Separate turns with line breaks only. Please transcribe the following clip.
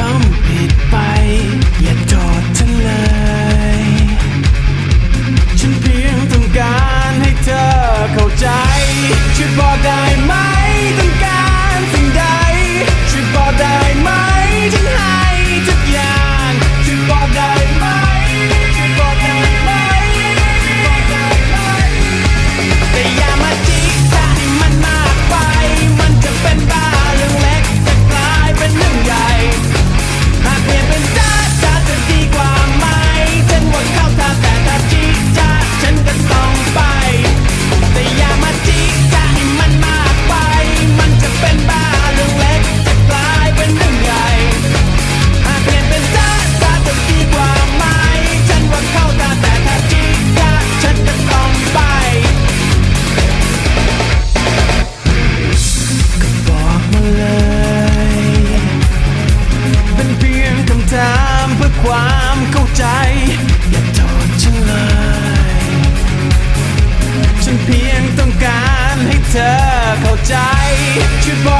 ทำผิดไป อย่าโทษเเลย ฉันเพียงต้องการให้เธอเข้าใจช่วยบอกได้ เลยเป็นเพียงคำถามเพื่อความเข้าใจ อย่าโทษฉันเลย ฉันเพียงต้องการให้เธอเข้าใจช่วยบอก